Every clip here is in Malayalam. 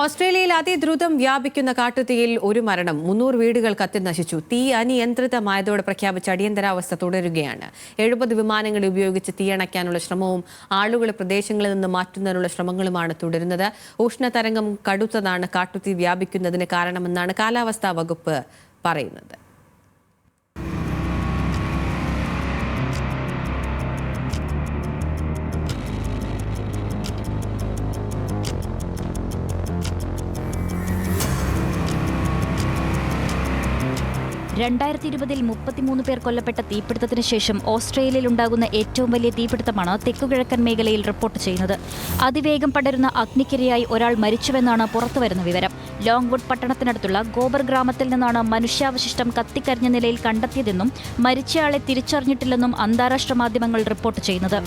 ഓസ്ട്രേലിയയിൽ അതിദ്രുതം വ്യാപിക്കുന്ന കാട്ടുതീയിൽ ഒരു മരണം. മുന്നൂറ് വീടുകൾ കത്തി നശിച്ചു. തീ അനിയന്ത്രിതമായതോടെ പ്രഖ്യാപിച്ച അടിയന്തരാവസ്ഥ തുടരുകയാണ്. എഴുപത് വിമാനങ്ങൾ ഉപയോഗിച്ച് തീയണയ്ക്കാനുള്ള ശ്രമവും ആളുകളെ പ്രദേശങ്ങളിൽ നിന്ന് മാറ്റുന്നതിനുള്ള ശ്രമങ്ങളുമാണ് തുടരുന്നത്. ഉഷ്ണതരംഗം കടുത്തതാണ്. കാട്ടുതീ വ്യാപിക്കുന്നതിന് കാരണമെന്നാണ് കാലാവസ്ഥാ വകുപ്പ് പറയുന്നത്. രണ്ടായിരത്തി ഇരുപതിൽ മുപ്പത്തിമൂന്ന് പേർ കൊല്ലപ്പെട്ട തീപിടുത്തത്തിന് ശേഷം ഓസ്ട്രേലിയയിൽ ഉണ്ടാകുന്ന ഏറ്റവും വലിയ തീപിടുത്തമാണ് തെക്കുകിഴക്കൻ മേഖലയിൽ റിപ്പോർട്ട് ചെയ്യുന്നത്. അതിവേഗം പടരുന്ന അഗ്നിക്കിരയായി ഒരാൾ മരിച്ചുവെന്നാണ് പുറത്തുവരുന്ന വിവരം. ലോങ്വുഡ് പട്ടണത്തിനടുത്തുള്ള ഗോബർ ഗ്രാമത്തിൽ നിന്നാണ് മനുഷ്യാവശിഷ്ടം കത്തിക്കരിഞ്ഞ നിലയിൽ കണ്ടെത്തിയതെന്നും മരിച്ചയാളെ തിരിച്ചറിഞ്ഞിട്ടില്ലെന്നും അന്താരാഷ്ട്ര മാധ്യമങ്ങൾ റിപ്പോർട്ട് ചെയ്യുന്നത്.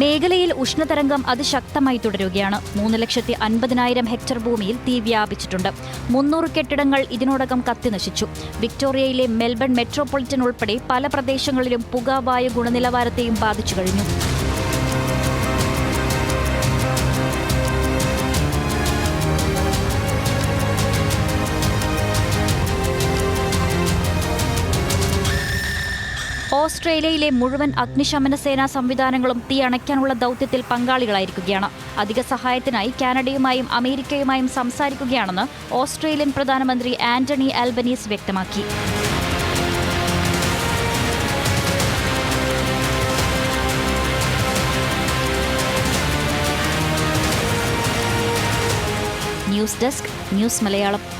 മേഖലയിൽ ഉഷ്ണതരംഗം അതിശക്തമായി തുടരുകയാണ്. മൂന്ന് ലക്ഷത്തി അൻപതിനായിരം ഹെക്ടർ ഭൂമിയിൽ തീ വ്യാപിച്ചിട്ടുണ്ട്. മുന്നൂറ് കെട്ടിടങ്ങൾ ഇതിനോടകം കത്തിനശിച്ചു വിക്ടോറിയയിലെ മെൽബൺ മെട്രോപൊളിറ്റൻ ഉൾപ്പെടെ പല പ്രദേശങ്ങളിലും പുകവായു ഗുണനിലവാരത്തെയും ബാധിച്ചു കഴിഞ്ഞു. ഓസ്ട്രേലിയയിലെ മുഴുവൻ അഗ്നിശമന സേനാ സംവിധാനങ്ങളും തീ അണയ്ക്കാനുള്ള ദൗത്യത്തിൽ പങ്കാളികളായിരിക്കുകയാണ്. അധിക സഹായത്തിനായി കാനഡയുമായും അമേരിക്കയുമായും സംസാരിക്കുകയാണെന്ന് ഓസ്ട്രേലിയൻ പ്രധാനമന്ത്രി ആന്റണി ആൽബനീസ് വ്യക്തമാക്കി. News desk news Malayalam.